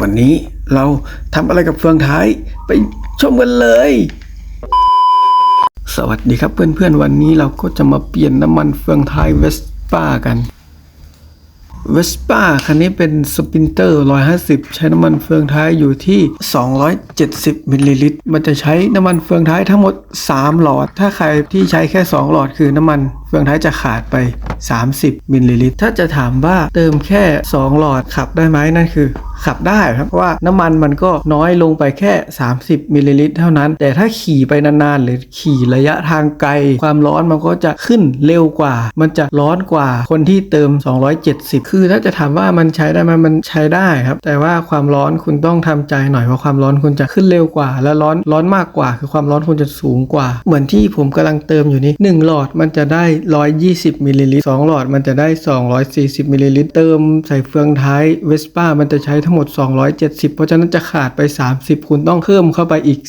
วันนี้เราทำอะไรกับเฟืองท้ายไปชมกันเลย สวัสดีครับเพื่อนๆ วันนี้เราก็จะมาเปลี่ยนน้ำมันเฟืองท้ายเวสป้ากันเวสป้าคันนี้เป็นสปินเตอร์ 150 ใช้น้ำมันเฟืองท้ายอยู่ที่ 270 มิลลิลิตร มันจะใช้น้ำมันเฟืองท้ายทั้งหมด 3 หลอด ถ้าใครที่ใช้แค่ 2 หลอดคือน้ำมันเฟืองท้ายจะขาดไป 30 มิลลิลิตร ถ้าจะถามว่าเติมแค่ 2 หลอดขับได้ไหมนั่นคือขับได้ครับเพราะว่าน้ำมันมันก็น้อยลงไปแค่ 30มิลลิลิตรเท่านั้น แต่ถ้าขี่ไปนานๆ หรือขี่ระยะทางไกล ความร้อนมันก็จะขึ้นเร็วกว่า มันจะร้อนกว่าคนที่เติม 270 คือถ้าจะถามว่ามันใช้ได้ไหมมันใช้ได้ครับ แต่ว่าความร้อนคุณต้องทำใจหน่อยเพราะความร้อนคุณจะขึ้นเร็วกว่า และร้อนร้อนมากกว่า คือความร้อนคุณจะสูงกว่า เหมือนที่ผมกำลังเติมอยู่นี้หนึ่งหลอดมันจะได้120มิลลิลิตรสองหลอดมันจะได้ 240มิลลิลิตรเติมใส่เฟืองท้ายเวสป้ามันจะใช้ทั้งหมด 270 เพราะฉะนั้นจะขาดไป 30 คุณต้องเพิ่มเข้าไปอีก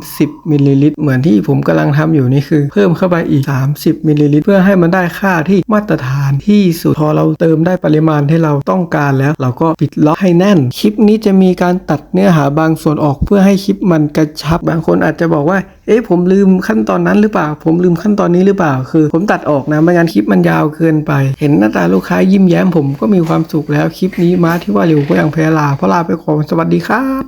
30มิลลิลิตรเหมือนที่ผมกำลังทำอยู่นี่คือ เพิ่มเข้าไปอีก 30มิลลิลิตรเพื่อให้มันได้ค่าที่มาตรฐานที่สุดพอเราเติมได้ปริมาณที่เราต้องการแล้ว เราก็ปิดล็อกให้แน่น คลิปนี้จะมีการตัดเนื้อหาบางส่วนออกเพื่อให้คลิปมันกระชับ บางคนอาจจะบอกว่า เอ๊ะผมลืมขั้นตอนนั้นหรือเปล่า ผมลืมขั้นตอนนี้หรือเปล่า คือ ผมตัดออกนะไม่งั้นคลิปมันยาวเกินไป เห็นหน้าตาลูกค้ายิ้มแย้มผมก็มีความสุขแล้วคลิปนี้มาที่ว่าเร็วก็ยังแพ้ลาเพราะลาไปก่อนสวัสดีครับ